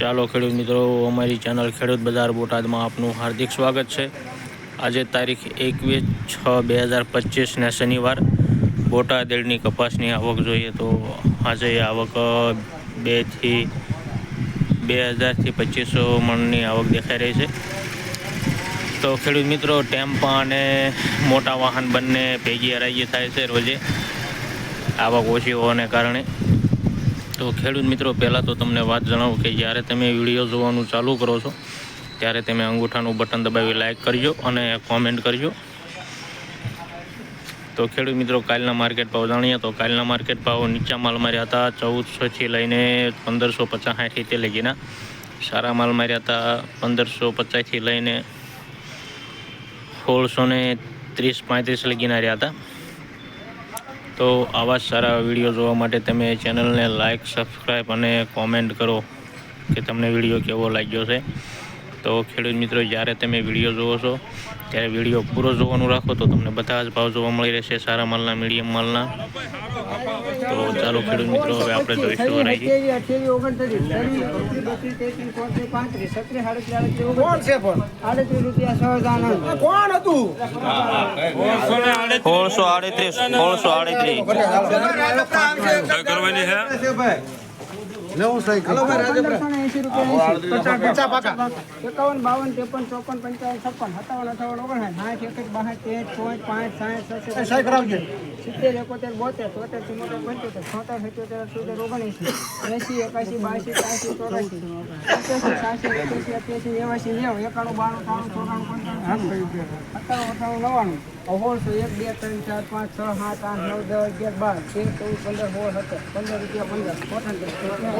ચાલો ખેડૂત મિત્રો, અમારી ચેનલ ખેડૂત બજાર બોટાદમાં આપનું હાર્દિક સ્વાગત છે. આજે તારીખ એકવીસ છ બે હજાર પચીસને શનિવાર. બોટાદેડની કપાસની આવક જોઈએ તો આજે આવક બેથી બે હજારથી પચીસો મણની આવક દેખાઈ રહી છે. તો ખેડૂત મિત્રો, ટેમ્પા અને મોટા વાહન બંને ભેગી હરાજી થાય છે રોજે. આવક ઓછી હોવાને કારણે. તો ખેડૂત મિત્રો, પહેલાં તો તમને વાત જણાવું કે જ્યારે તમે વીડિયો જોવાનું ચાલુ કરો છો, ત્યારે તમે અંગૂઠાનું બટન દબાવી લાઇક કરજો અને કોમેન્ટ કરજો. તો ખેડૂત મિત્રો, કાલના માર્કેટ ભાવ જાણીએ તો કાલના માર્કેટ ભાવ નીચા માલ માર્યા હતા ચૌદસોથી લઈને પંદરસો પચાસ સાઠ રીતે લગીના. સારા માલ માર્યા હતા પંદરસો પચાસથી લઈને સોળસો ને ત્રીસ પાંત્રીસ લગીના રહ્યા હતા. તો આવા જ સારા વીડિયો જોવા માટે તમે ચેનલને લાઇક સબસ્ક્રાઈબ અને કોમેન્ટ કરો કે તમને વીડિયો કેવો લાગ્યો છે. તો ખેડૂત મિત્રો, જ્યારે તમે વીડિયો જોવો છો, ત્યારે વીડિયો પૂરો જોવાનું રાખો તો તમને બધા જ ભાવ જોવા મળી રહેશે સારા માલના મીડિયમ માલના. તો ચાલો ખેડૂત મિત્રો હવે આપણે જોઈશું રહી કોણ છે પણ? કોણ હતું? સોળસો આડત્રીસ સોળસો આડત્રીસ. કરવાની છે? નવું સાયકલ હલો ભાઈ રાજેશ રૂપિયા 50 પાકા. 51 52 53 54 55 57 58 59 60 61 62 63 64 65 66 67 કરાવજે 70 71 72 73 74 75 76 77 79 80 81 82 83 84 85 86 87 88 89 90 91 92 93 94 95 96 97 98 99 100 101 102 103 104 105 106 107 108 109 110 111 112 113 114 115 116 117 118 119 120 121 122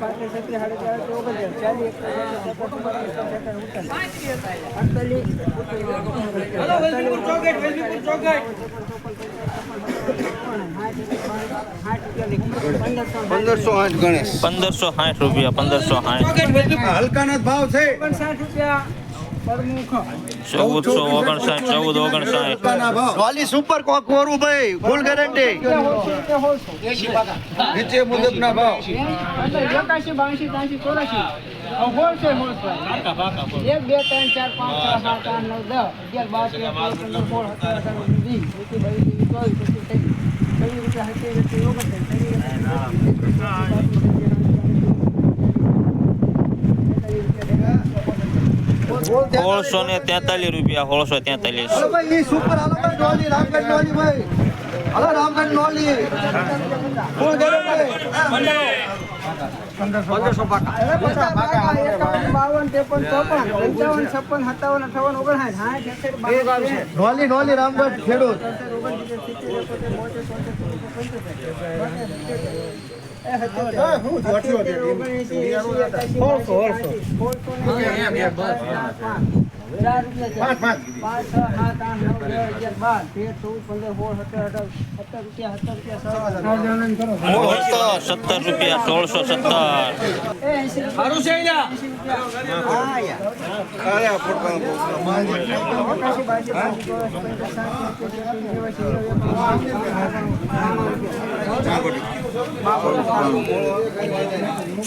પાંત્રીસ છત્રીસ સાડત્રીસ ઓગણત્રીસ ચાલીસ પંદરસો આઠ ગણેશ પંદરસો સાઠ રૂપિયા પંદરસો સાઠ હલકાના ભાવ છે ઓગણસાઠ રૂપિયા ચૌદસો ઓગણસાઠ ચૌદ ઓગણસાઠ. વાલી સુપર કોક કોરું ભાઈ ફૂલ ગેરંટી નીચે ભાવ. એકાશી ચોરાશી હોલસેલ હોલસેલ એક બે ત્રણ ચાર પાંચ છ સાત આઠ નવ દસ અગિયાર બાર તેર ચૌદ પંદર સોળ સત્તર અઢાર ઓગણીસ વીસ એકવીસ બાવીસ ત્રેવીસ ચોવીસ પચીસ છવ્વીસ છવ્વીસ રૂપિયા સત્યાવીસ અઠ્યાવીસ સોળસો ને તેતાલીસ રૂપિયા સોળસો તેતાલીસ હાલો સુપર રામગઢ હાલો રામગઢ ડોલી પંદરસો પાકા બાવન ત્રેપન ચોપન પંચાવન છપ્પન સત્તાવન અઠાવન ઓગણસાઠ સાઠ એકસઠ બાસઠ ડોલી ડોલી રામગઢ ખેડૂત પાંચ પાંચ. પાંચ છ સાત આઠ નવ દસ અગિયાર બાર તેર ચૌદ પંદર સોળ સત્તર અઢાર સત્તર રૂપિયા સત્તર રૂપિયા સોળસો સત્તર. સારું છે.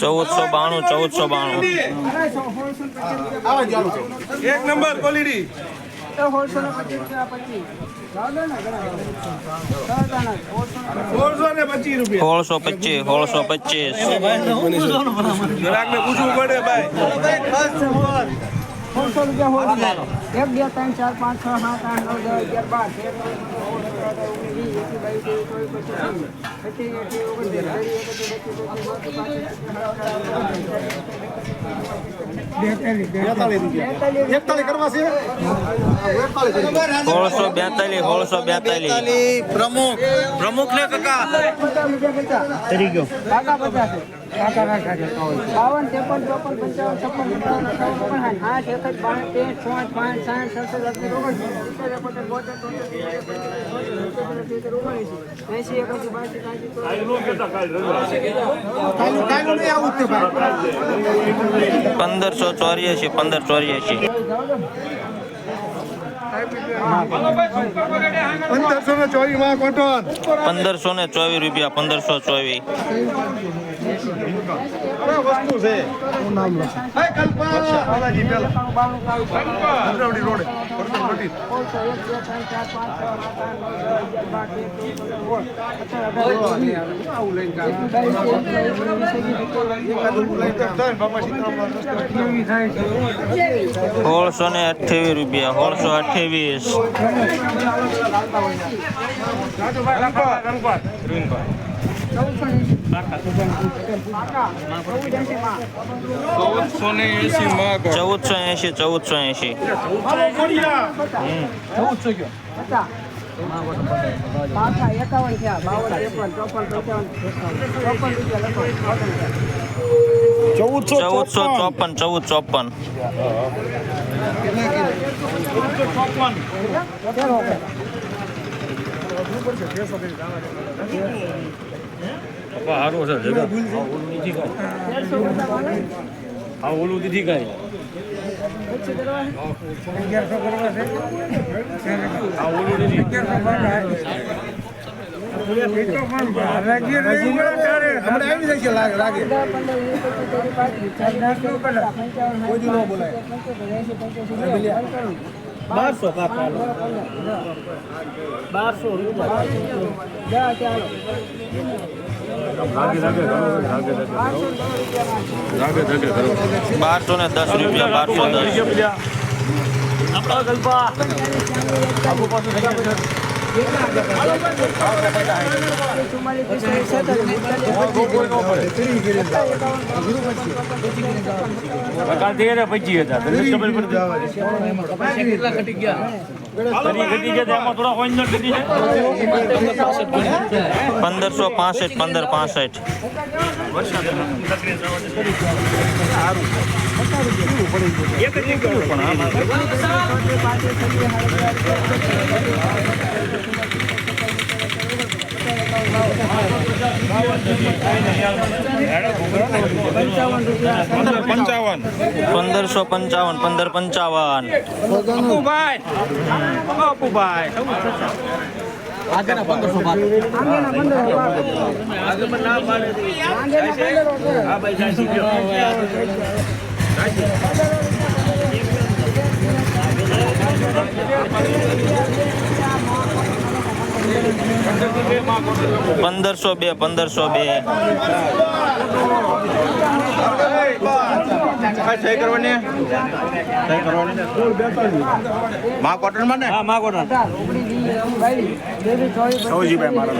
ચૌદસો બાણું ચૌદસો બાણું. એક નંબર સોળસો પચીસ સોળસો પચીસ પચીસ. પૂછવું પડે ભાઈ. સોળસો રૂપિયા હોય. એક બે ત્રણ ચાર પાંચ છ સાત આઠ નવ દસ અગિયાર બાર તેર સોળસો બેતાલીસ સોળસો બેતાલીસ. પ્રમુખ. પ્રમુખ ને કાકા તરી ગયો. કાકા પચાસ. છે બાવન ત્રેપન ચોપન પંચાવન છપ્પન સત્તાવન અઠાવન ઓગણસાઠ આઠ બાસઠ ત્રેસઠ પાંચ પાંચ સાઠ સડસઠ ઓગણસિત્તેર ચુમ્મોતેર પંચોતેર ઓગણએંસી બાસી પંદરસો ચોર્યાસી પંદર ચોર્યાસી પંદરસો ને ચોવીસ રૂપિયા પંદરસો ચોવીસ. વસ્તુ છે કલ્પા બાલાજી પેલા રોડે સોળસો ને અઠ્યાવીસ રૂપિયા સોળસો અઠ્યાવીસ. ચૌદસો એસી ચૌદસો પાછા એકાવન થયા બાવન ચોપન ચોપન ચોપન ચૌદસો ચોપન ચૌદ ચોપન તેરસો બતાવવાના ઓછું છે હમણાં ઓલું લાગે લાગે. ત્રીસ પાંત્રીસ ચાલીસ પંચાવન સાઠ પંચોતેર એંસી બારસો બારસો રૂપિયા ચાલો બારસો ને દસ રૂપિયા બારસો દસ ચુમ્માલીસ પિસ્તાલીસ પંદરસો પાસઠ પંદર પાસઠ. પંચાવન પંદરસો પંચાવન પંદર પંચાવન આગેના પંદર આગેના પંદર પંદરસો બે પંદરસો બે. સહી કરવાની? સહી કરવાની? માં કોટનમાં ને સૌજીભાઈ મારા.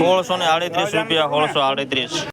સોળસો ને આડત્રીસ રૂપિયા સોળસો આડત્રીસ.